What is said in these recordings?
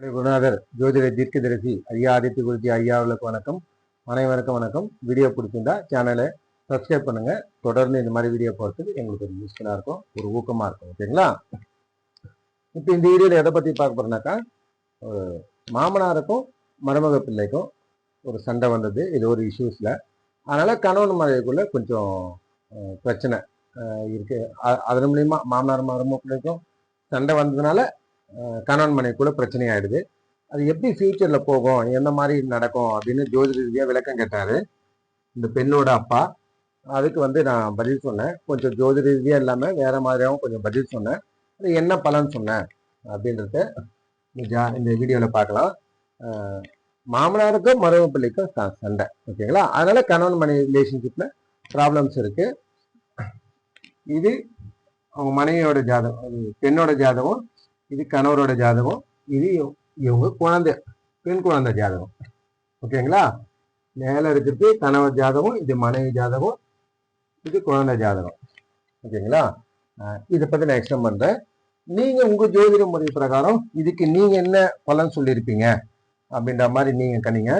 குருநாதர் ஜோதிட தீர்க்கதரிசி ஐயா ஆதித்ய குருஜி ஐயா வணக்கம். அனைவருக்கும் வணக்கம். வீடியோ பிடிச்சிருந்தா சேனலை சப்ஸ்கிரைப் பண்ணுங்க. தொடர்ந்து இந்த மாதிரி வீடியோ போகிறதுக்கு எங்களுக்கு ஒரு யூஸ்ஃபுல்லாக இருக்கும். ஒரு ஊக்கமாக இருக்கும். ஓகேங்களா இப்போ இந்த வீடியோவில் எதை பற்றி பார்க்க போறோம்னாக்கா ஒரு மாமனாருக்கும் மருமக பிள்ளைக்கும் ஒரு சண்டை வந்தது. இது ஒரு இஷ்யூஸில் அதனால் கணவன் மனைவிக்குள்ளே கொஞ்சம் பிரச்சனை இருக்குது அதன் மூலிமா மாமனார் மருமக பிள்ளைக்கும் சண்டை வந்ததுனால கணவன் மனைக்குள்ளே பிரச்சனை ஆயிடுது அது எப்படி ஃபியூச்சர்ல போகும்? எந்த மாதிரி நடக்கும்? அப்படின்னு ஜோதி ரீதியாக விளக்கம் கேட்டாரு. இந்த பெண்ணோட அப்பா. அதுக்கு வந்து நான் பதில் சொன்னேன். கொஞ்சம் ஜோதி ரீதியாக இல்லாமல் வேற மாதிரியாகவும் கொஞ்சம் பதில் சொன்னேன். அது என்ன பலன் சொன்னேன்? அப்படின்றத இந்த ஜா- இந்த வீடியோவில் பார்க்கலாம் மாமனாருக்கும் மருமக பிள்ளைக்கும் ச- சண்டை. ஓகேங்களா? அதனால கணவன் மனைவி ரிலேஷன்ஷிப்பில் ப்ராப்ளம்ஸ் இருக்கு. இது அவங்க மனைவியோட ஜாதகம். பெண்ணோட ஜாதகம் இது கணவரோட ஜாதகம் இது இவங்க குழந்தை பெண் குழந்தை ஜாதகம். ஓகேங்களா? மேலே இருக்கிறது கணவர் ஜாதகம் இது மனைவி ஜாதகம் இது குழந்தை ஜாதகம். ஓகேங்களா? இதை பத்தி நான் எக்ஸ்பிளைன் பண்றேன். நீங்க உங்க ஜோதிட முறை பிரகாரம் இதுக்கு நீங்க என்ன பலன் சொல்லியிருப்பீங்க? அப்படின்ற மாதிரி நீங்க கணிங்க.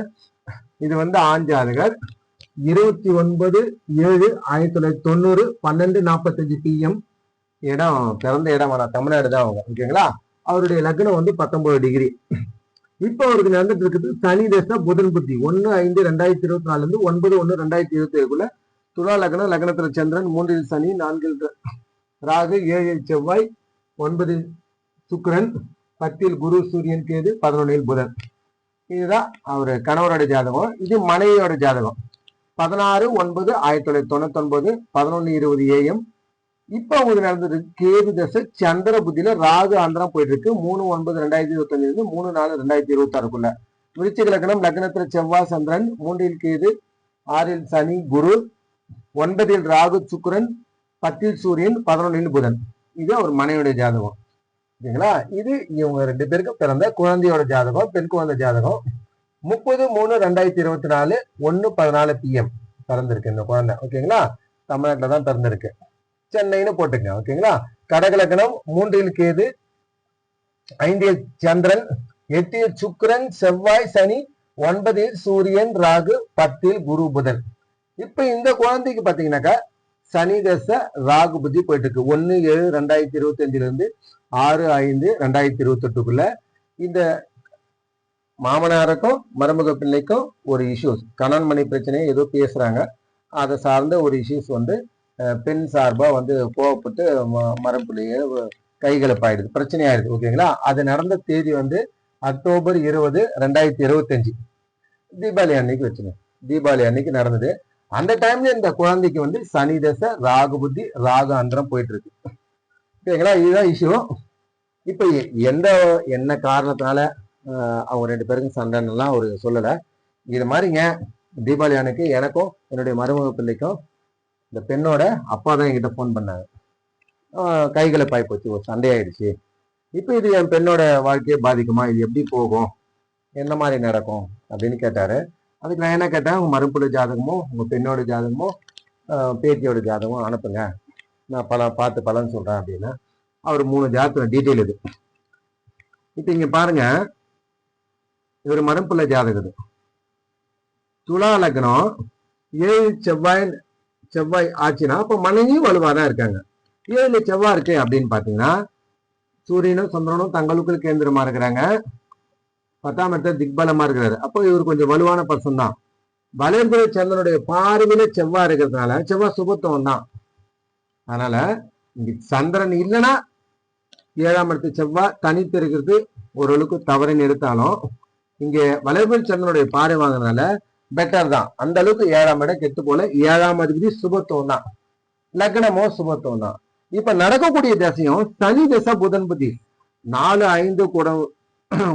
இது வந்து ஆண் ஜாதகர் இருபத்தி ஒன்பது ஏழு ஆயிரத்தி தொள்ளாயிரத்தி தொண்ணூறு பன்னெண்டு நாற்பத்தஞ்சு பிஎம் இடம் பிறந்த இடமான தமிழ்நாடு தான் அவங்க ஓகேங்களா அவருடைய லக்னம் வந்து பத்தொன்பது டிகிரி. இப்போ அவருக்கு நடந்துட்டு இருக்குது சனி தசை புதன் புத்தி. ஒன்று ஐந்து ரெண்டாயிரத்தி இருபத்தி நாலுல இருந்து ஒன்பது ஒன்று ரெண்டாயிரத்தி இருபத்தி ஏழுக்குள்ள துலா லக்னம் லக்னத்தில் சந்திரன் மூன்றில் சனி நான்கில் ராகு ஏழில் செவ்வாய் ஒன்பதில் சுக்கரன் பத்தில் குரு சூரியன் கேது பதினொன்னில் புதன். இதுதான் அவர் கணவரோட ஜாதகம். இது மனைவியோட ஜாதகம். பதினாறு ஒன்பது ஆயிரத்தி தொள்ளாயிரத்தி தொண்ணூத்தி ஒன்பது இருபது ஏஎம் இப்ப அவங்களுக்கு நடந்தது கேது தசை சந்திர புத்தியில ராகு ஆந்திரம் போயிட்டு இருக்கு மூணு ஒன்பது ரெண்டாயிரத்தி இருபத்தி இருந்து மூணு நாலு ரெண்டாயிரத்தி இருபத்தி ஆறுக்குள்ள விருச்சிக லக்னம் லக்னத்துல செவ்வாய் சந்திரன் மூன்றில் கேது ஆறில் சனி குரு ஒன்பதில் ராகு சுக்கரன் பத்தில் சூரியன் பதினொன்றில் புதன். இது அவர் மனைவியோட ஜாதகம். ஓகேங்களா இது இவங்க ரெண்டு பேருக்கும் பிறந்த குழந்தையோட ஜாதகம் பெண் குழந்தை ஜாதகம். முப்பது மூணு ரெண்டாயிரத்தி இருபத்தி நாலு ஒன்னு பதினாலு பிஎம் பிறந்திருக்கு இந்த குழந்தை. ஓகேங்களா? தமிழ்நாட்டில் தான் பிறந்திருக்கு. சென்னைன்னு போட்டுங்க ஓகேங்களா? கடகலக்கணம் மூன்றில் கேது ஐந்தில் சந்திரன் எட்டில் சுக்கிரன் செவ்வாய் சனி ஒன்பதில் சூரியன் ராகு பத்தில் குரு புதன். இப்ப இந்த குழந்தைக்கு பாத்தீங்கன்னாக்கா சனி தச ராகு புத்தி போயிட்டு இருக்கு ஒன்னு ஏழு ரெண்டாயிரத்தி இருபத்தி அஞ்சுல இருந்து ஆறு ஐந்து ரெண்டாயிரத்தி இருபத்தி எட்டுக்குள்ள இந்த மாமனாருக்கும் மருமக பிள்ளைக்கும் ஒரு இஷ்யூஸ் கணவன் மணி பிரச்சனையை ஏதோ பேசுறாங்க. அதை சார்ந்த ஒரு இஷ்யூஸ் வந்து பெண் சார்பாக வந்து கோவப்பட்டு ம- மரப்புலையே கைகலப்பாயிடுது பிரச்சனை ஆயிடுது ஓகேங்களா? அது நடந்த தேதி வந்து அக்டோபர் இருபது ரெண்டாயிரத்தி இருபத்தஞ்சு. தீபாவளி அன்னைக்கு வச்சுங்க. தீபாவளி அன்னைக்கு நடந்தது. அந்த டைம்ல இந்த குழந்தைக்கு வந்து சனி தசை ராகு புத்தி ராகு அந்தரம் போயிட்டு இருக்கு ஓகேங்களா? இதுதான் இஷ்யூ இப்போ எந்த என்ன காரணத்தினால அவங்க ரெண்டு பேருக்கும் சண்டைன்னெல்லாம் அவர் சொல்லலை. இது மாதிரிங்க தீபாவளி அன்னைக்கு எனக்கும் என்னுடைய மருமக பிள்ளைக்கும் இந்த பெண்ணோட அப்பா தான் என்கிட்ட ஃபோன் பண்ணாங்க கைகளை பாய் போச்சு ஒரு சண்டையாயிடுச்சு. இப்போ இது என் பெண்ணோட வாழ்க்கையை பாதிக்குமா? இது எப்படி போகும்? என்ன மாதிரி நடக்கும்? அப்படின்னு கேட்டார். அதுக்கு நான் என்ன கேட்டேன்? உங்கள் மறுப்புள்ள ஜாதகமோ உங்கள் பெண்ணோட ஜாதகமோ பேத்தியோட ஜாதகமோ அனுப்புங்க. நான் பல பார்த்து பலன்னு சொல்கிறேன் அப்படின்னா. அவர் மூணு ஜாதகம் டீட்டெயில் இது. இப்போ இங்கே பாருங்க. இவர் மறுப்புள்ள ஜாதகம் துலா லக்னம் ஏழு செவ்வாய் செவ்வாய் ஆச்சுன்னா அப்போ மனைவியும் வலுவாக தான் இருக்காங்க ஏழு செவ்வாய் இருக்கு அப்படின்னு பார்த்தீங்கன்னா சூரியனும் சந்திரனும் தங்களுக்குள் கேந்திரமா இருக்கிறாங்க. பத்தாம் இடத்துல திக்பலமா இருக்கிறாரு. அப்போ இவர் கொஞ்சம் வலுவான பர்சன் தான். வளர்பிற சந்திரனுடைய பார்வையில செவ்வாய் இருக்கிறதுனால செவ்வாய் சுபத்துவம் தான். அதனால இங்க சந்திரன் இல்லைன்னா ஏழாம் இடத்து செவ்வாய் தனித்து இருக்கிறது ஓரளவுக்கு தவறுன்னு எடுத்தாலும் இங்க வளர்பிற சந்திரனுடைய பார்வை வாங்கினால பெட்டர் தான். அந்த அளவுக்கு ஏழாம் இடம் கெட்டு போல ஏழாம் அதிபதி சுபத்துவம் தான். லக்னமோ சுபத்துவம் தான். இப்ப நடக்கக்கூடிய தசையும் சனி திசை புதன் புத்தி. நாலு ஐந்து கூட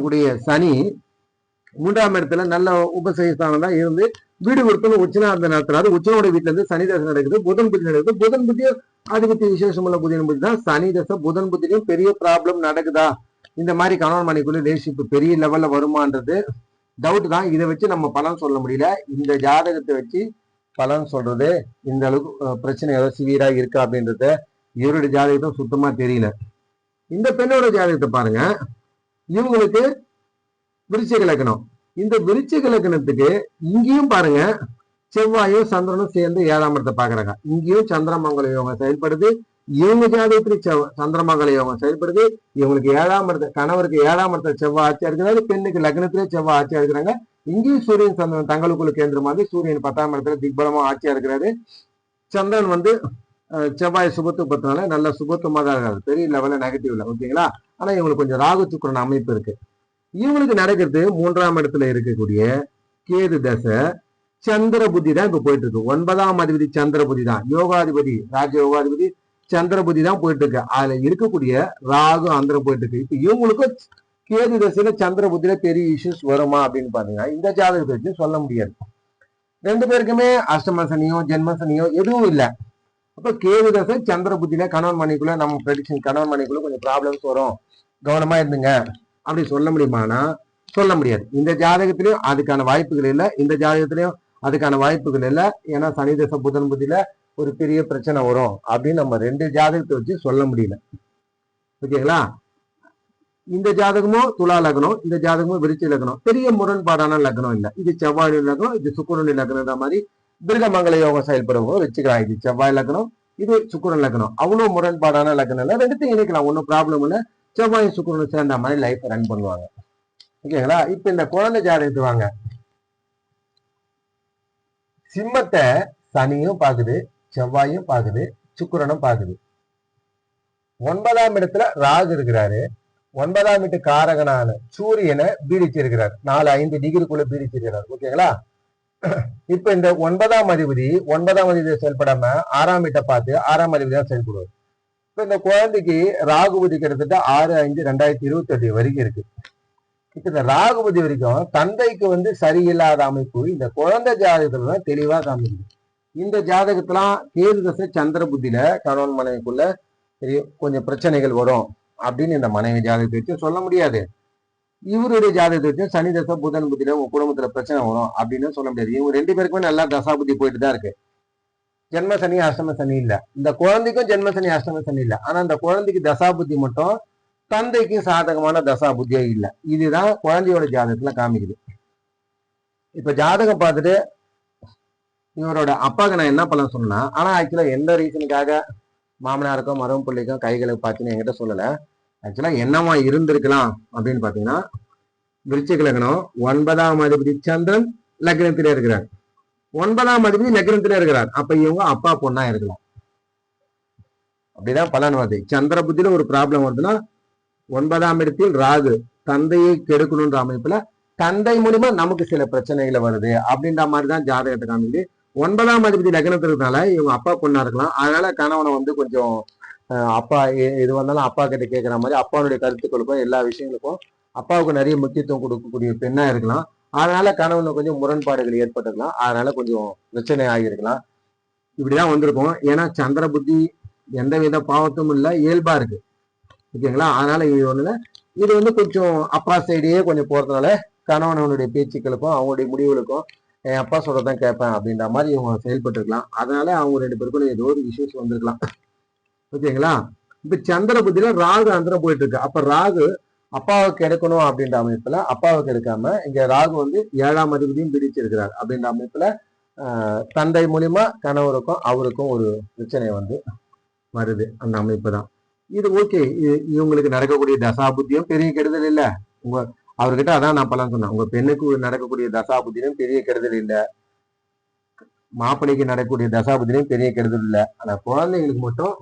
உடைய சனி மூன்றாம் இடத்துல நல்ல உபசயஸ்தானம் தான் இருந்து வீடு கொடுத்தது உச்சனா அந்த நடத்துறாரு உச்சனோட வீட்டுல இருந்து சனி தசை நடக்குது புதன் புத்தி நடக்குது. புதன் புத்தியும் அதிபத்தி விசேஷம் உள்ள புதன் புத்தி தான். சனி தசை புதன் புத்திலையும் பெரிய ப்ராப்ளம் நடக்குதா? இந்த மாதிரி கணவன் மனைக்குள்ள ரிலேஷன்ஷிப் பெரிய லெவல்ல வருமான்றது டவுட் தான். இதை வச்சு நம்ம பலன் சொல்ல முடியல. இந்த ஜாதகத்தை வச்சு பலன் சொல்றது இந்த அளவுக்கு பிரச்சனை ஏதோ சிவியரா இருக்கா அப்படின்றத இவருடைய ஜாதகத்தை சுத்தமா தெரியல. இந்த பெண்ணோட ஜாதகத்தை பாருங்க. இவங்களுக்கு விருச்சிக லக்னம். இந்த விருச்சிக லக்னத்துக்கு இங்கேயும் பாருங்க. செவ்வாயும் சந்திரனும் சேர்ந்து ஏழாம் இடத்தை பாக்குறாங்க இங்கேயும் சந்திரமங்கல யோகம் செயல்படுது. இவங்க ஜாதகத்துல செவ் சந்திரமங்கல யோகம் செயல்படுது இவங்களுக்கு ஏழாம் இடத்த கணவருக்கு ஏழாம் இடத்துல செவ்வாய் ஆட்சியா இருக்கிறாரு பெண்ணுக்கு லக்னத்திலே செவ்வாய் ஆட்சியா இருக்கிறாங்க. இங்கேயும் சூரியன் சந்திரன் தங்களுக்குள்ள கேந்திரமாக சூரியன் பத்தாம் இடத்துல திக்பலமா ஆட்சியா இருக்கிறாரு. சந்திரன் வந்து செவ்வாய் சுபத்து பத்தினால நல்ல சுபத்துவமா தான் இருக்காரு. பெரிய லெவல்ல நெகட்டிவ் இல்லை ஓகேங்களா ஆனா இவங்களுக்கு கொஞ்சம் ராகு சுக்கிரன் அமைப்பு இருக்கு. இவங்களுக்கு நடக்கிறது மூன்றாம் இடத்துல இருக்கக்கூடிய கேது தசை சந்திர புத்தி தான் இப்ப போயிட்டு இருக்கு. ஒன்பதாம் அதிபதி சந்திர புத்தி தான். யோகாதிபதி ராஜ யோகாதிபதி சந்திரபதி தான் போயிட்டு இருக்கு அதுல இருக்கக்கூடிய ராகு அந்தரம் போயிட்டு இருக்கு இப்ப இவங்களுக்கும் கேது தசையில சந்திரபுத்தில பெரிய இஷ்யூஸ் வருமா அப்படின்னு பாத்தீங்கன்னா இந்த ஜாதகத்தை வச்சு சொல்ல முடியாது. ரெண்டு பேருக்குமே அஷ்டம சனியோ ஜென்ம சனியோ எதுவும் இல்லை. அப்ப கேது தசை சந்திர கணவன் மணிக்குள்ள நம்ம ப்ரெடிக்ஷன் கணவன் மணிக்குள்ள கொஞ்சம் ப்ராப்ளம்ஸ் வரும். கவனமா இருந்துங்க. அப்படி சொல்ல முடியுமானா சொல்ல முடியாது. இந்த ஜாதகத்திலையும் அதுக்கான வாய்ப்புகள் இல்லை. இந்த ஜாதகத்திலையும் அதுக்கான வாய்ப்புகள் இல்லை. ஏன்னா சனி தசை புதன் புத்தியில ஒரு பெரிய பிரச்சனை வரும் அப்படின்னு நம்ம ரெண்டு ஜாதகத்தை வச்சு சொல்ல முடியல. ஓகேங்களா? இந்த ஜாதகமும் துலா லக்னம் இந்த ஜாதகமும் விருச்சி லக்னம். பெரிய முரண்பாடான லக்னம் இல்லை. இது செவ்வாய் லக்னம் இது சுக்குரன் லக்னன்ற மாதிரி திருகமங்கல யோகம் செயல்படுறவங்க வச்சுக்கலாம் இது செவ்வாய் லக்னம் இது சுக்குரன் லக்னம். அவ்வளவு முரண்பாடான லக்னம் இல்லை. ரெண்டுத்தையும் இணைக்கலாம். ஒன்றும் ப்ராப்ளம் இல்லை. செவ்வாய் சுக்குரன் சேர்ந்த மாதிரி லைஃப் ரன் பண்ணுவாங்க. ஓகேங்களா? இப்ப இந்த குழந்தை ஜாதகத்து வாங்க. சிம்மத்தை சனியும் பாக்குது செவ்வாயும் பாக்குது சுக்கரனும் பாக்குது. ஒன்பதாம் இடத்துல ராகு இருக்கிறாரு. ஒன்பதாம் வீட்டு காரகனான சூரியனை பீடிச்சிருக்கிறார் நாலு ஐந்து டிகிரிக்குள்ள பீடிச்சிருக்கிறார் ஓகேங்களா? இப்ப இந்த ஒன்பதாம் அதிபதி ஒன்பதாம் அதிபதி செயல்படாம ஆறாம் வீட்டை பார்த்து ஆறாம் அதிபதி தான் செயல்படுவார். இப்ப இந்த குழந்தைக்கு ராகுபதி கிட்டத்தட்ட ஆறு அஞ்சு ரெண்டாயிரத்தி இருபத்தி எட்டு வரைக்கும் இருக்கு. இப்ப இந்த ராகுபதி வரைக்கும் தந்தைக்கு வந்து சரியில்லாத அமைப்பு இந்த குழந்தை ஜாதகத்துல தான் தெளிவா காமிக்குது. இந்த ஜாதகத்தெல்லாம் கேது தசை சந்திர புத்தியில கணவன் மனைவிக்குள்ள பெரிய கொஞ்சம் பிரச்சனைகள் வரும் அப்படின்னு இந்த மனைவி ஜாதகத்தை வச்சு சொல்ல முடியாது. இவருடைய ஜாதகத்தை வச்சு சனி தசை புதன் புத்தியில உங்க குடும்பத்துல பிரச்சனை வரும் அப்படின்னு சொல்ல முடியாது. இவங்க ரெண்டு பேருக்குமே நல்லா தசா புத்தி போயிட்டு தான் இருக்கு. ஜென்ம சனி அஷ்டம சனி இல்ல. இந்த குழந்தைக்கும் ஜென்ம சனி அஷ்டம சனி இல்ல. ஆனா இந்த குழந்தைக்கு தசா புத்தி மட்டும் தந்தைக்கு சாதகமான தசா புத்தியே இல்லை. இதுதான் குழந்தையோட ஜாதகத்துல காமிக்குது. இப்ப ஜாதகம் பார்த்துட்டு இவரோட அப்பாவுக்கு நான் என்ன பலன் சொன்னா ஆனா ஆக்சுவலா எந்த ரீசனுக்காக மாமனாருக்கும் மரம் பிள்ளைக்கும் கைகளை பார்த்துன்னு என்கிட்ட சொல்லல. ஆக்சுவலா என்னவா இருந்திருக்கலாம் அப்படின்னு பாத்தீங்கன்னா விருச்சிக லக்னம் ஒன்பதாம் அதிபதி சந்திரன் லக்னத்திலே இருக்கிறார். ஒன்பதாம் அதிபதி லக்னத்திலே இருக்கிறார். அப்ப இவங்க அப்பா பொண்ணா இருக்கலாம். அப்படிதான் பலன் வருது. சந்திர புத்தியில ஒரு ப்ராப்ளம் வருதுன்னா ஒன்பதாம் இடத்தில் ராகு தந்தையை கெடுக்கணுன்ற அமைப்புல தந்தை மூலியமா நமக்கு சில பிரச்சனைகள் வருது அப்படின்ற மாதிரி தான் ஜாதகத்தை காமிக்குது. ஒன்பதாம் அதிபதி லக்னத்தினால இவங்க அப்பா பொண்ணா இருக்கலாம். அதனால கணவனை வந்து கொஞ்சம் அப்பா எ- எது வந்தாலும் அப்பா கிட்ட கேட்குற மாதிரி அப்பாவுடைய கருத்துக்களுக்கும் எல்லா விஷயங்களுக்கும் அப்பாவுக்கு நிறைய முக்கியத்துவம் கொடுக்கக்கூடிய பெண்ணா இருக்கலாம். அதனால கணவனுக்கு கொஞ்சம் முரண்பாடுகள் ஏற்பட்டிருக்கலாம். அதனால கொஞ்சம் பிரச்சனை ஆகியிருக்கலாம். இப்படிதான் வந்திருக்கும். ஏன்னா சந்திர புத்தி எந்த வித பாவத்தும் இல்லை இயல்பா இருக்கு. ஓகேங்களா? அதனால இது ஒண்ணுல இது வந்து கொஞ்சம் அப்பா சைடே கொஞ்சம் போறதுனால கணவனவனுடைய பேச்சுக்களுக்கும் அவங்களுடைய முடிவுகளுக்கும் என் அப்பா சொல்றதான் கேட்பேன் அப்படின்ற மாதிரி இவங்க செயல்பட்டு இருக்கலாம் அதனால அவங்க ரெண்டு பேருக்கும் ஏதோ ஒரு இஷ்யூஸ் வந்திருக்கலாம். ஓகேங்களா இப்ப சந்திர புத்தியில ராகு அந்தரம் போயிட்டு இருக்கு அப்ப ராகு அப்பாவுக்கு எடுக்கணும் அப்படின்ற அமைப்புல அப்பாவுக்கு எடுக்காம இங்க ராகு வந்து ஏழாம் அதிபதியும் பிரிச்சிருக்கிறார் அப்படின்ற அமைப்புல தந்தை மூலியமா கணவருக்கும் அவருக்கும் ஒரு பிரச்சனை வந்து வருது. அந்த அமைப்பு தான் இது ஓகே இவங்களுக்கு நடக்கக்கூடிய தசா புத்தியும் பெரிய கெடுதல் இல்லை. உங்க அவர்கிட்ட அதான் நான் பலன் சொன்னேன். உங்க பெண்ணுக்கு நடக்கக்கூடிய தசாபுத்தியும் பெரிய கெடுதல் இல்லை. மாப்பிள்ளைக்கு நடக்கக்கூடிய தசாபுத்தியும் பெரிய கெடுதல் இல்லை. ஆனா குழந்தைங்களுக்கு மட்டும்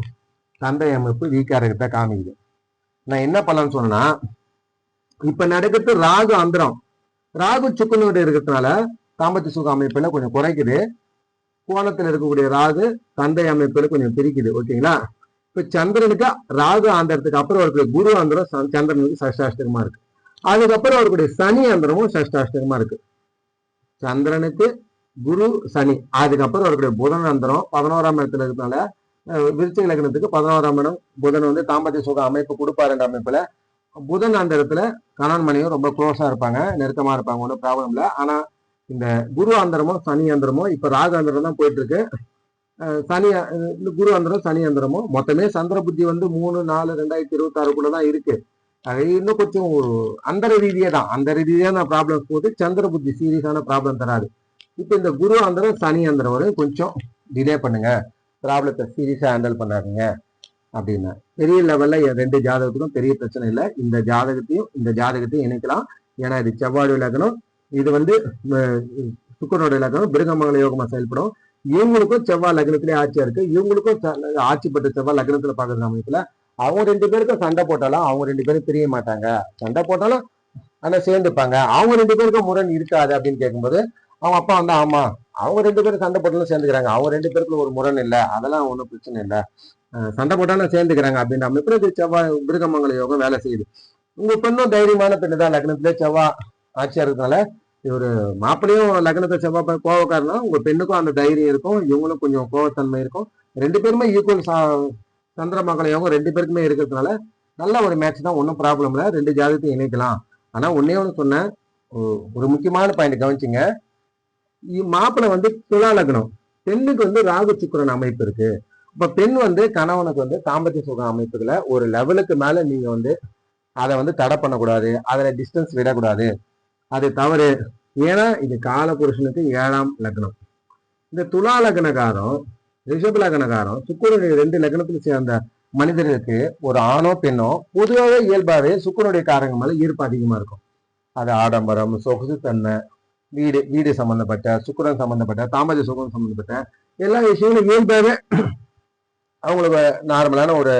தந்தை அமைப்பு வீக்கா இருக்கிறத காமிக்குது. நான் என்ன பலன் சொன்னேன்னா இப்ப நடக்கிறது ராகு அந்தரம். ராகு சுக்குனோடு இருக்கிறதுனால தாம்பத்திய சுக அமைப்புல கொஞ்சம் குறைக்குது. கோணத்துல இருக்கக்கூடிய ராகு தந்தை அமைப்புல கொஞ்சம் பிரிக்குது. ஓகேங்களா? இப்ப சந்திரனுக்கு ராகு ஆந்திரத்துக்கு அப்புறம் இருக்கிற குரு ஆந்திரம் சந்திரனுக்கு சஷ்டாஷ்டகமா இருக்கு. அதுக்கப்புறம் இருக்கக்கூடிய சனி அந்தரமும் சஷ்டாஷ்டகமா இருக்கு. சந்திரனுக்கு குரு சனி. அதுக்கப்புறம் இருக்கக்கூடிய புதன் அந்தரம் பதினோராம் இடத்துல இருக்கனால விருச்சிக லக்னத்துக்கு பதினோராம் இடம். புதன் வந்து தாம்பத்திய சுக அமைப்பு கொடுப்பாருன்ற அமைப்புல. புதன் அந்த இடத்துல கணவன் மனைவியும் ரொம்ப க்ளோஸா இருப்பாங்க நெருக்கமா இருப்பாங்க ஒன்றும் ப்ராப்ளம் இல்லை. ஆனா இந்த குரு அந்தரமும் சனி அந்தரமோ இப்ப ராகு அந்தரம் தான் போயிட்டு இருக்கு சனி இந்த குரு அந்தரம் சனி அந்தரமோ மொத்தமே சந்திர புத்தி வந்து மூணு நாலு ரெண்டாயிரத்தி இருபத்தி ஆறுக்குள்ளதான் இருக்கு. அது இன்னும் கொஞ்சம் ஒரு அந்த ரீதியே தான். அந்த ரீதியான ப்ராப்ளம்ஸ் போது சந்திர புத்தி சீரியஸான ப்ராப்ளம் தராது. இப்போ இந்த குரு அந்தரம் சனி அந்தரம் வரை கொஞ்சம் டிலே பண்ணுங்க. ப்ராப்ளத்தை சீரியஸாக ஹேண்டில் பண்ணாதீங்க. அப்படின்னா. பெரிய லெவலில் ரெண்டு ஜாதகத்துக்கும் பெரிய பிரச்சனை இல்லை. இந்த ஜாதகத்தையும் இந்த ஜாதகத்தையும் இணைக்கலாம். ஏன்னா இது செவ்வாய் இலக்கணம் இது வந்து அஹ், இலக்கணம் பிருகமங்கல யோகமாக செயல்படும். இவங்களுக்கும் செவ்வாய் லக்னத்திலே ஆட்சியா இருக்கு. இவங்களுக்கும் ச- ஆட்சி பெற்ற செவ்வாய் லக்னத்தில் பார்க்குற சமயத்தில் அவங்க ரெண்டு பேருக்கும் சண்டை போட்டாலும் அவங்க ரெண்டு பேரும் பிரிய மாட்டாங்க. சண்டை போட்டாலும் ஆனால் சேர்ந்துப்பாங்க. அவங்க ரெண்டு பேருக்கும் முரண் இருக்காது அப்படின்னு கேட்கும்போது அவங்க அப்பா வந்து ஆமா அவங்க ரெண்டு பேரும் சண்டை போட்டாலும் சேர்ந்துக்கிறாங்க. அவங்க ரெண்டு பேருக்குள்ள ஒரு முரண் இல்லை. அதெல்லாம் ஒன்றும் பிரச்சனை இல்லை. சண்டை போட்டாலும் சேர்ந்துக்கிறாங்க அப்படின்ற அமைப்புல இது செவ்வாய் மிருகமங்கல யோகம் வேலை செய்யுது. உங்க பெண்ணும் தைரியமான பெண்ணு தான். லக்னத்துல செவ்வாய் ஆட்சியா இருக்கிறதுனால இவர் மாப்பிள்ளையும் லக்னத்தை செவ்வாய் கோவக்காரனா உங்க பெண்ணுக்கும் அந்த தைரியம் இருக்கும். இவங்களும் கொஞ்சம் கோவத்தன்மை இருக்கும். ரெண்டு பேருமே ஈக்குவல் சந்திரமங்கல யோகம் ரெண்டு பேருக்குமே இருக்கிறதுனால நல்ல ஒரு மேட்ச் தான் ஒன்றும் ப்ராப்ளம் இல்லை. ரெண்டு ஜாதகத்தையும் இணைக்கலாம். ஆனால் ஒன்னே ஒன்று சொன்னேன். ஒரு முக்கியமான பாயிண்ட் கவனிச்சிங்க. மாப்பிள்ளை வந்து துலா லக்னம். பெண்ணுக்கு வந்து ராகு சுக்கிரன் அமைப்பு இருக்கு. இப்போ பெண் வந்து கணவனுக்கு வந்து தாம்பத்திய சுகம் அமைப்புகளை ஒரு லெவலுக்கு மேலே நீங்கள் வந்து அதை வந்து தடை பண்ணக்கூடாது. அதில் டிஸ்டன்ஸ் விடக்கூடாது. அது தவறு. ஏன்னா இது கால புருஷனுக்கு ஏழாம் லக்னம். இந்த துலா லக்னகாரம் ரிஷப சுக்கரனுடைய ரெண்டு லக்னத்துல சேர்ந்த மனிதர்களுக்கு ஒரு ஆணோ பெண்ணோ பொதுவாகவே இயல்பாகவே சுக்கரனுடைய காரங்க மேலே ஈர்ப்பு அதிகமாக இருக்கும். அது ஆடம்பரம் சொகுசு தன்மை வீடு வீடு சம்பந்தப்பட்ட சுக்கரன் சம்பந்தப்பட்ட தாம்பத்திய சுகம் சம்பந்தப்பட்ட எல்லா விஷயங்களும் இயல்பாகவே அவங்களுக்கு நார்மலான ஒரு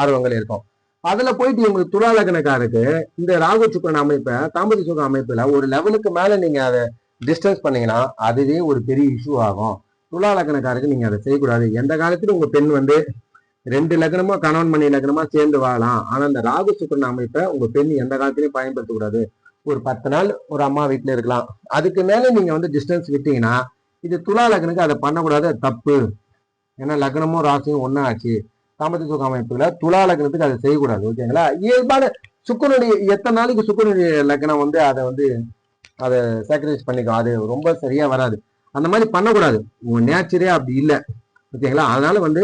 ஆர்வங்கள் இருக்கும். அதுல போயிட்டு இவங்களுக்கு துலாலக்கணக்காருக்கு இந்த ராகு சுக்கரன் அமைப்பை தாமதி சுகம் அமைப்புல ஒரு லெவலுக்கு மேல நீங்க அதை டிஸ்டன்ஸ் பண்ணீங்கன்னா அதுவே ஒரு பெரிய இஷ்யூ ஆகும். துலாலக்கணக்காருக்கு நீங்க அதை செய்யக்கூடாது. எந்த காலத்திலும் உங்க பெண் வந்து ரெண்டு லக்னமோ கணவன் மணி லக்னமா சேர்ந்து வாழலாம். ஆனா அந்த ராகு சுக்கரன் அமைப்பை உங்க பெண் எந்த காலத்திலயும் பயன்படுத்தக்கூடாது. ஒரு பத்து நாள் ஒரு அம்மா வீட்டுல இருக்கலாம். அதுக்கு மேல நீங்க வந்து டிஸ்டன்ஸ் விட்டீங்கன்னா இது துலா லக்னுக்கு அதை பண்ணக்கூடாது. தப்பு. ஏன்னா லக்னமும் ராசியும் ஒண்ணா ஆச்சு. தாம்பத்திய சுக அமைப்புல துலா லக்னத்துக்கு அதை செய்யக்கூடாது. ஓகேங்களா இயல்பான சுக்கரனுடைய எத்தனை நாளைக்கு சுக்கரனுடைய லக்னம் வந்து அதை வந்து அதை சாக்ரிஃபைஸ் பண்ணிக்கும்? அது ரொம்ப சரியா வராது. அந்த மாதிரி பண்ணக்கூடாது. உங்க நேச்சரே அப்படி இல்லை. ஓகேங்களா? அதனால வந்து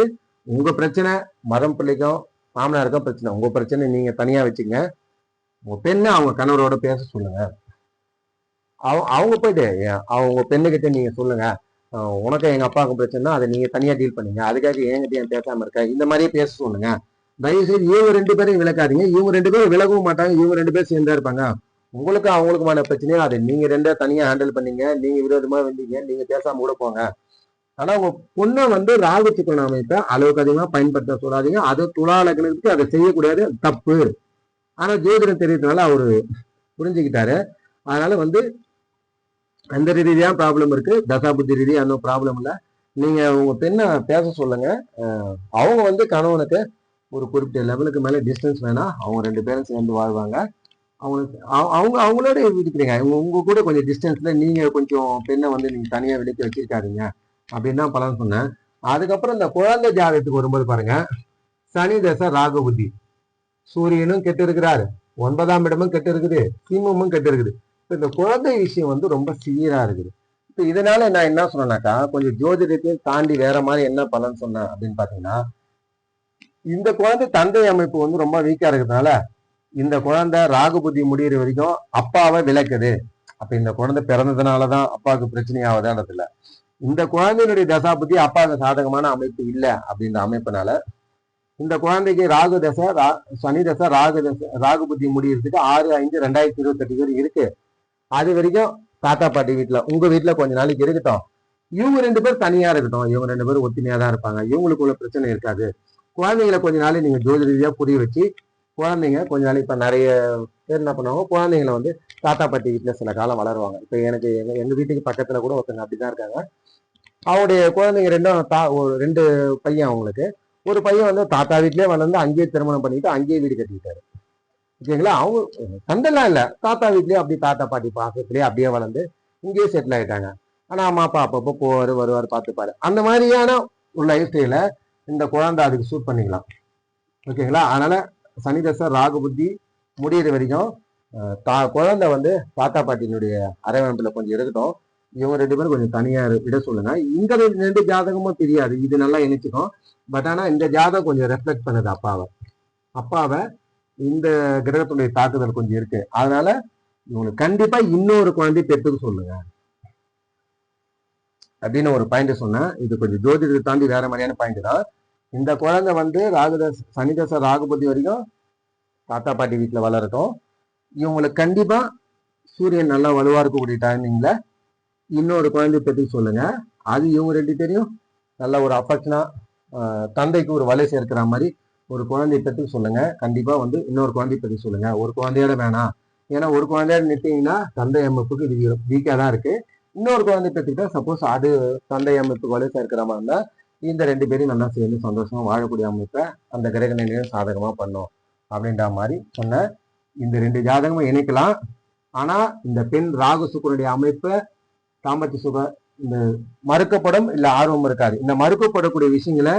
உங்க பிரச்சனை மரம் பிள்ளைக்கும் மாமனாருக்கும் பிரச்சனை. உங்க பிரச்சனை நீங்க தனியா வச்சுங்க உங்க பெண்ணை அவங்க கணவரோட பேச சொல்லுங்க. அவங்க அவங்க போயிட்டு அவங்க பெண்ணுகிட்ட நீங்க சொல்லுங்க. உனக்கு எங்க அப்பாவுக்கு பிரச்சனை அதை நீங்க தனியா டீல் பண்ணுங்க. அதுக்காக என்கிட்ட ஏன் பேசாம இருக்க? இந்த மாதிரியே பேச சொல்லுங்க. தயவுசெய்து இவங்க ரெண்டு பேரையும் விளக்காதீங்க. இவங்க ரெண்டு பேரும் விலகவும் மாட்டாங்க. இவங்க ரெண்டு பேரும் சேர்ந்தா இருப்பாங்க. உங்களுக்கும் அவங்களுக்குமான பிரச்சனையும் அது நீங்க ரெண்டே தனியா ஹேண்டில் பண்ணீங்க. நீங்க விரோதமா வந்தீங்க. நீங்க பேசாம கூட போங்க. ஆனா உங்க பொண்ணை வந்து ராகு அமைப்பை அளவுக்கு அதிகமா பயன்படுத்த சொல்லாதீங்க. அது துலா லக்னத்துக்கு அதை செய்யக்கூடாது. தப்பு. ஆனா ஜோதிடம் தெரியறதுனால அவரு புரிஞ்சுக்கிட்டாரு. அதனால வந்து அந்த ரீதியா ப்ராப்ளம் இருக்கு. தசாபுத்தி ரீதியா அந்த ப்ராப்ளம் இல்லை. நீங்க உங்க பெண்ணை பேச சொல்லுங்க. அவங்க வந்து கணவனுக்கு ஒரு குறிப்பிட்ட லெவலுக்கு மேல டிஸ்டன்ஸ் வேணா அவங்க ரெண்டு பேரும் சேர்ந்து வாழ்வாங்க. அவங்களுக்கு அவங்க அவங்களோட இருக்கிறீங்க உங்க கூட கொஞ்சம் டிஸ்டன்ஸ்ல நீங்க கொஞ்சம் பெண்ணை வந்து நீங்க தனியா விலக்கி வச்சிருக்காதீங்க அப்படின்னு தான் பலன் சொன்னேன். அதுக்கப்புறம் இந்த குழந்தை ஜாதகத்துக்கு வரும்போது பாருங்க. சனி தசை ராகு புத்தி. சூரியனும் கெட்டு இருக்கிறாரு. ஒன்பதாம் இடமும் கெட்டு இருக்குது. சிம்மமும் கெட்டு இருக்குது. இப்போ இந்த குழந்தை விஷயம் வந்து ரொம்ப சீராக இருக்குது. இப்போ இதனால நான் என்ன சொன்னேன்னாக்கா கொஞ்சம் ஜோதிடத்தையும் தாண்டி வேற மாதிரி என்ன பலன் சொன்னேன் அப்படின்னு பார்த்தீங்கன்னா இந்த குழந்தை தந்தை அமைப்பு வந்து ரொம்ப வீக்காக இருக்கிறதுனால இந்த குழந்தை ராகு புத்தி முடியிற வரைக்கும் அப்பாவை விளக்குது. அப்ப இந்த குழந்தை பிறந்ததுனாலதான் அப்பாவுக்கு பிரச்சனை ஆகுதான்றது இல்ல இந்த குழந்தையினுடைய தசாபுத்தி அப்பாவுக்கு சாதகமான அமைப்பு இல்லை அப்படின்ற அமைப்புனால இந்த குழந்தைக்கு ராகு தசை ரா- சனி தசை ராகு தசை ராகு புத்தி முடியறதுக்கு ஆறு ஐந்து ரெண்டாயிரத்தி இருபத்தெட்டு வரைக்கும் இருக்கு. அது வரைக்கும் தாத்தா பாட்டி வீட்டுல உங்க வீட்டுல கொஞ்ச நாளைக்கு இருக்கட்டும். இவங்க ரெண்டு பேரும் தனியா இருக்கட்டும். இவங்க ரெண்டு பேரும் ஒத்துமையா தான் இருப்பாங்க. இவங்களுக்குள்ள பிரச்சனை இருக்காது. குழந்தைங்களை கொஞ்ச நாள் நீங்க ஜோதி ரீதியா புரிய வச்சு குழந்தைங்க கொஞ்ச நாள் இப்போ நிறைய பேர் என்ன பண்ணுவாங்க குழந்தைங்களை வந்து தாத்தா பாட்டி வீட்டில் சில காலம் வளருவாங்க. இப்போ எனக்கு எங்கள் எங்கள் வீட்டுக்கு பக்கத்தில் கூட ஒருத்தங்க அப்படிதான் இருக்காங்க. அவருடைய குழந்தைங்க ரெண்டும் தா ஒரு ரெண்டு பையன் அவங்களுக்கு. ஒரு பையன் வந்து தாத்தா வீட்லேயே வளர்ந்து அங்கேயே திருமணம் பண்ணிட்டு அங்கேயே வீடு கட்டிக்கிட்டாரு. ஓகேங்களா? அவங்க சண்டைலாம் இல்லை. தாத்தா வீட்லேயே அப்படியே தாத்தா பாட்டி பாசத்துலேயே அப்படியே வளர்ந்து இங்கேயே செட்டில் ஆகிட்டாங்க ஆனால் அம்மா அப்பா அப்பப்போ போவார் வருவார் பார்த்துப்பாரு. அந்த மாதிரியான ஒரு லைஃப் ஸ்டைலை இந்த குழந்தை அதுக்கு சூட் பண்ணிக்கலாம். ஓகேங்களா? அதனால் சனி தசை ராகு புத்தி முடியிற வரைக்கும் தா குழந்தை வந்து தாத்தா பாட்டியினுடைய அரவணைப்புல கொஞ்சம் இருக்கட்டும். இவங்க ரெண்டு பேரும் கொஞ்சம் தனியாக விட சொல்லுங்க. இந்த ரெண்டு ரெண்டு ஜாதகமும் தெரியாது. இது நல்லா இணைச்சிக்கும் பட் ஆனால் இந்த ஜாதகம் கொஞ்சம் ரெஃப்ளெக்ட் பண்ணுது அப்பாவை. அப்பாவை இந்த கிரகத்துடைய தாக்குதல் கொஞ்சம் இருக்கு. அதனால இவங்களுக்கு கண்டிப்பா இன்னொரு குழந்தை பெற்றுக்க சொல்லுங்க. அப்படின்னு ஒரு பாயிண்ட் சொன்னேன். இது கொஞ்சம் ஜோதிடத்தை தாண்டி வேற மாதிரியான பாயிண்ட் தான். இந்த குழந்தை வந்து ராகுதஸ் சனிதச ராகுபதி வரைக்கும் தாத்தா பாட்டி வீட்டில் வளரட்டும். இவங்களுக்கு கண்டிப்பாக சூரியன் நல்லா வலுவாக இருக்கக்கூடிய டைமிங்கில் இன்னொரு குழந்தை பற்றி சொல்லுங்க. அது இவங்க ரெண்டு பேரையும் நல்ல ஒரு அஃபெக்ஷனாக தந்தைக்கு ஒரு வலை சேர்க்கிற மாதிரி ஒரு குழந்தைய பற்றி சொல்லுங்க. கண்டிப்பாக வந்து இன்னொரு குழந்தைய பற்றி சொல்லுங்க. ஒரு குழந்தையோட வேணாம். ஏன்னா ஒரு குழந்தையோட நிறுத்திங்கன்னா தந்தை அமைப்புக்கு இது வீக்காக தான் இருக்குது இன்னொரு குழந்தை தான் சப்போஸ் அது தந்தை அமைப்புக்கு வலை சேர்க்கிற மாதிரி இருந்தால் இந்த ரெண்டு பேரும் நல்லா சேர்ந்து சந்தோஷமா வாழக்கூடிய அமைப்பை அந்த கிரக நிலையம் சாதகமா பண்ணும் அப்படின்ற மாதிரி சொன்ன இந்த ரெண்டு ஜாதகமும் இணைக்கலாம். ஆனா இந்த பெண் ராகு சுக்கரனுடைய அமைப்பை தாம்பத்திய சுக இந்த மறுக்கப்படும் இல்ல ஆர்வம் இருக்காது. இந்த மறுக்கப்படக்கூடிய விஷயங்களை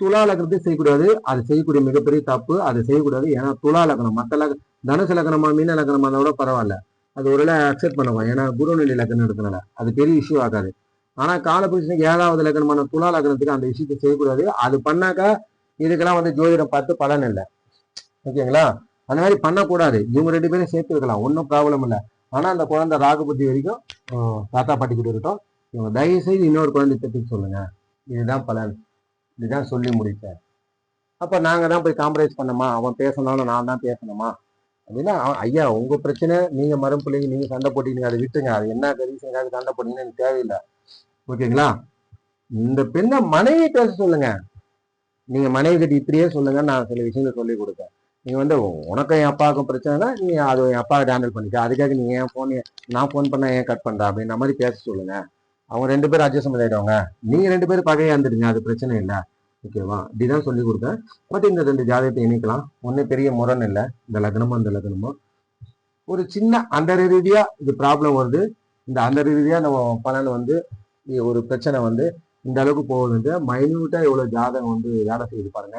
துலா லக்னத்தை செய்யக்கூடாது. அது செய்யக்கூடிய மிகப்பெரிய தப்பு. அது செய்யக்கூடாது. ஏன்னா துலா லக்னம் மற்ற லக் தனுசு லக்னமா மீன லக்னமா கூட பரவாயில்ல. அது ஒருவேளை அக்செப்ட் பண்ணுவோம். ஏன்னா குருநிலை லக்னம் இருக்கிறனால அது பெரிய இஷ்யூ ஆகாது. ஆனா காலபுருஷனுக்கு ஏழாவது லக்னமான துலா லக்னத்துக்கு அந்த விஷயத்தை செய்யக்கூடாது. அது பண்ணாக்கா இதுக்கெல்லாம் வந்து ஜோதிடம் பார்த்து பலன் இல்லை. ஓகேங்களா? அந்த மாதிரி பண்ணக்கூடாது. இவங்க ரெண்டு பேரும் சேர்த்து வைக்கலாம் ஒன்றும் ப்ராப்ளம் இல்லை. ஆனா அந்த குழந்தை ராகுபதி வரைக்கும் தாத்தா பாட்டி கிட்ட இருக்கட்டும் இவங்க தயவு செய்து இன்னொரு குழந்தை திட்டத்துக்கு சொல்லுங்க. இதுதான் பலன். இதுதான் சொல்லி முடிச்சேன் அப்ப நாங்க தான் போய் காம்ப்ரமைஸ் பண்ணோமா அவன் பேசணும்னு நான் தான் பேசணுமா? அப்படின்னா அவன், ஐயா உங்க பிரச்சனை நீங்க மரம் பிள்ளைங்க நீங்க சண்டை போட்டீங்க அதை விட்டுங்க அது என்ன ரீசனுக்காக சண்டை போட்டீங்கன்னு எனக்கு தேவையில்லை. ஓகேங்களா? இந்த பெண்ணை மனைவி பேச சொல்லுங்க. நீங்க மனைவி கிட்ட இப்படியே சொல்லுங்க நான் சில விஷயங்கள் சொல்லி கொடுப்பேன். நீங்க வந்து உனக்கும் என் அப்பாவுக்கும் பிரச்சனைனா நீ அது என் அப்பாவை ஹேண்டில் பண்ணிக்க. அதுக்காக நீ ஏன் ஃபோன் நான் ஃபோன் பண்ண ஏன் கட் பண்ற? அப்படின்ற மாதிரி பேச சொல்லுங்க. அவங்க ரெண்டு பேரும் அட்ஜஸ்ட் ஆயிடுவாங்க. நீங்க ரெண்டு பேரும் பகையா இருந்துடுங்க அது பிரச்சனை இல்லை. ஓகேவா இப்படிதான் சொல்லி கொடுத்தேன் பட் இந்த ரெண்டு ஜாதகத்தை இணைக்கலாம். ஒன்றும் பெரிய முரண் இல்லை. இந்த லக்னமும் இந்த லக்னமும் ஒரு சின்ன அந்த ரீதியா இது ப்ராப்ளம் வருது. இந்த அந்த ரீதியா நம்ம பலன் வந்து ஒரு பிரச்சனை வந்து இந்த அளவுக்கு போகுது மைன்யூட்டா இவ்வளவு ஜாதகம் வந்து வேலை செய்து பாருங்க.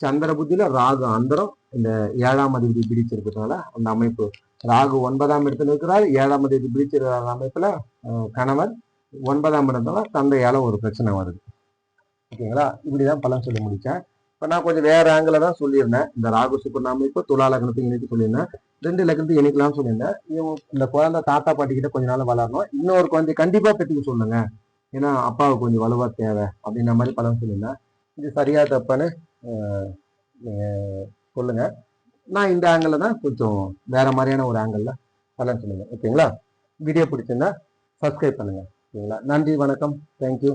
சந்திர புத்தியில ராகு அந்தரம் இந்த ஏழாம் அதிபதி பிடிச்சிருக்கிறதுனால அந்த அமைப்பு. ராகு ஒன்பதாம் இடத்துல இருக்கிறார் ஏழாம் அதிபதி பிடிச்சிருக்கிற அமைப்புல கணவர் ஒன்பதாம் இடத்துல தந்தையால ஒரு பிரச்சனை வருது. ஓகேங்களா? இப்படிதான் பலன் சொல்லி முடிச்சேன். இப்போ நான் கொஞ்சம் வேற ஆங்கில தான் சொல்லியிருந்தேன். இந்த ராகு சுக்கரன் அமைப்பு துலா லக்னத்தை இணைத்து சொல்லியிருந்தேன் ரெண்டு லக்னத்தை இணைக்கலாம்னு சொல்லியிருந்தேன். இந்த குழந்தை தாத்தா பாட்டி கிட்ட கொஞ்ச நாள் வளரணும். இன்னொரு குழந்தை கண்டிப்பா பெற்றுக்க சொல்லுங்க. ஏன்னா அப்பாவுக்கு கொஞ்சம் வலுவா தேவை அப்படின்ற மாதிரி பழம் சொல்லியிருந்தேன் இது சரியா தப்பான்னு நீங்கள் சொல்லுங்கள் சொல்லுங்க. நான் இந்த ஆங்கிளில் தான் கொஞ்சம் வேற மாதிரியான ஒரு ஆங்கிளில் பலன் சொல்லுங்க. ஓகேங்களா? வீடியோ பிடிச்சிருந்தா சப்ஸ்கிரைப் பண்ணுங்க. ஓகேங்களா? நன்றி வணக்கம். தேங்க்யூ